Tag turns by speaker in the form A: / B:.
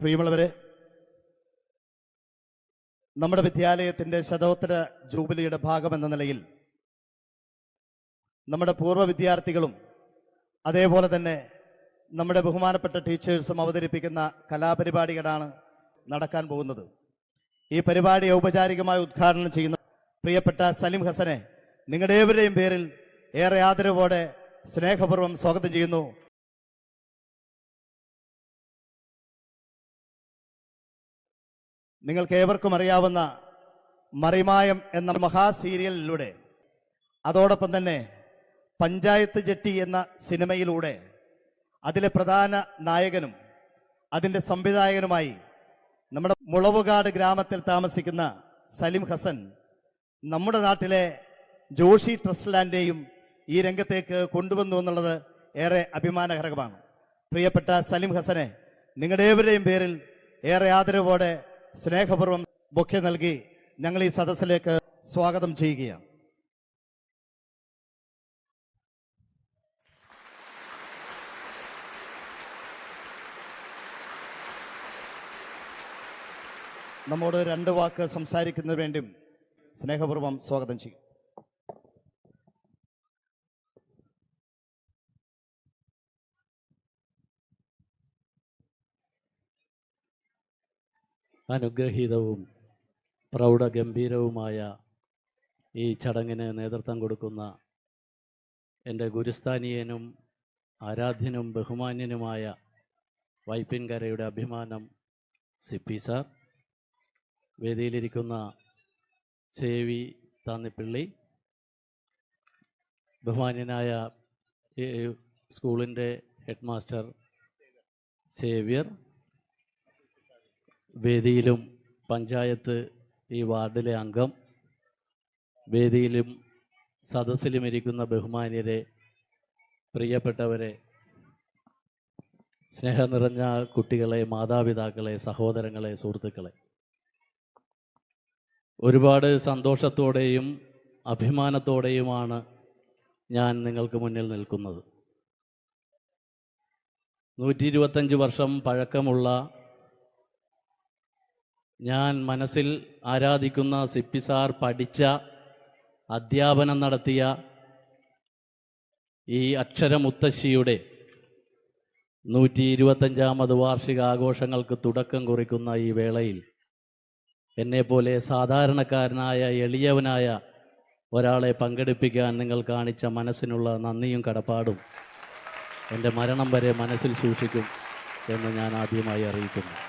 A: പ്രിയമുള്ളവരെ നമ്മുടെ വിദ്യാലയത്തിന്റെ ശതോത്തര ജൂബിലിയുടെ ഭാഗമെന്ന നിലയിൽ നമ്മുടെ പൂർവ വിദ്യാർത്ഥികളും അതേപോലെ തന്നെ നമ്മുടെ ബഹുമാനപ്പെട്ട ടീച്ചേഴ്സും അവതരിപ്പിക്കുന്ന കലാപരിപാടികളാണ് നടക്കാൻ പോകുന്നത്. ഈ പരിപാടി ഔപചാരികമായി ഉദ്ഘാടനം ചെയ്യുന്ന പ്രിയപ്പെട്ട സലിം ഹസനെ നിങ്ങളുടെ ഏവരുടെയും പേരിൽ ഏറെ ആദരവോടെ സ്നേഹപൂർവം സ്വാഗതം ചെയ്യുന്നു. നിങ്ങൾക്ക് ഏവർക്കും അറിയാവുന്ന മറിമായം എന്ന മഹാ സീരിയലിലൂടെ അതോടൊപ്പം തന്നെ പഞ്ചായത്ത് ജെട്ടി എന്ന സിനിമയിലൂടെ അതിലെ പ്രധാന നായകനും അതിന്റെ സംവിധായകനുമായി നമ്മുടെ മുളവുകാട് ഗ്രാമത്തിൽ താമസിക്കുന്ന സലിം ഹസൻ നമ്മുടെ നാട്ടിലെ ജോഷി ട്രസ്റ്റ് ലാൻഡേയും ഈ രംഗത്തേക്ക് കൊണ്ടുവന്നു എന്നുള്ളത് ഏറെ അഭിമാനകരമാണ്. പ്രിയപ്പെട്ട സലിം ഹസനെ നിങ്ങളുടെ ഏവരുടെയും പേരിൽ ഏറെ ആദരവോടെ സ്നേഹപൂർവം ബൊക്കെ നൽകി ഞങ്ങൾ ഈ സദസ്സിലേക്ക് സ്വാഗതം ചെയ്യുകയാണ്. നമ്മോട് രണ്ട് വാക്ക് സംസാരിക്കുന്നതിന് വേണ്ടിയും സ്നേഹപൂർവം സ്വാഗതം ചെയ്യും
B: അനുഗ്രഹീതവും പ്രൗഢഗംഭീരവുമായ ഈ ചടങ്ങിന് നേതൃത്വം കൊടുക്കുന്ന എന്റെ ഗുരുസ്ഥാനീയനും ആരാധ്യനും ബഹുമാന്യനുമായ വൈപ്പിൻകരയുടെ അഭിമാനം സിപ്പി സാർ വേദിയിലിരിക്കുന്ന ചേവി താന്നിപ്പിള്ളി ബഹുമാന്യനായ സ്കൂളിന്റെ ഹെഡ് മാസ്റ്റർ സേവ്യർ വേദിയിലും പഞ്ചായത്ത് ഈ വാർഡിലെ അംഗം വേദിയിലും സദസ്സിലും ഇരിക്കുന്ന ബഹുമാന്യരെ പ്രിയപ്പെട്ടവരെ സ്നേഹം നിറഞ്ഞ കുട്ടികളെ മാതാപിതാക്കളെ സഹോദരങ്ങളെ സുഹൃത്തുക്കളെ. ഒരുപാട് സന്തോഷത്തോടെയും അഭിമാനത്തോടെയുമാണ് ഞാൻ നിങ്ങൾക്ക് മുന്നിൽ നിൽക്കുന്നത്. നൂറ്റി ഇരുപത്തഞ്ച് വർഷം പഴക്കമുള്ള ഞാൻ മനസ്സിൽ ആരാധിക്കുന്ന സിപ്പി സാർ പഠിച്ച അധ്യാപനം നടത്തിയ ഈ അക്ഷരമുത്തശ്ശിയുടെ നൂറ്റി ഇരുപത്തഞ്ചാമത് വാർഷിക ആഘോഷങ്ങൾക്ക് തുടക്കം കുറിക്കുന്ന ഈ വേളയിൽ എന്നെപ്പോലെ സാധാരണക്കാരനായ എളിയവനായ ഒരാളെ പങ്കെടുപ്പിക്കാൻ നിങ്ങൾ കാണിച്ച മനസ്സിനുള്ള നന്ദിയും കടപ്പാടും എന്റെ മരണം വരെ മനസ്സിൽ സൂക്ഷിക്കും എന്ന് ഞാൻ ആദ്യമായി അറിയിക്കുന്നു.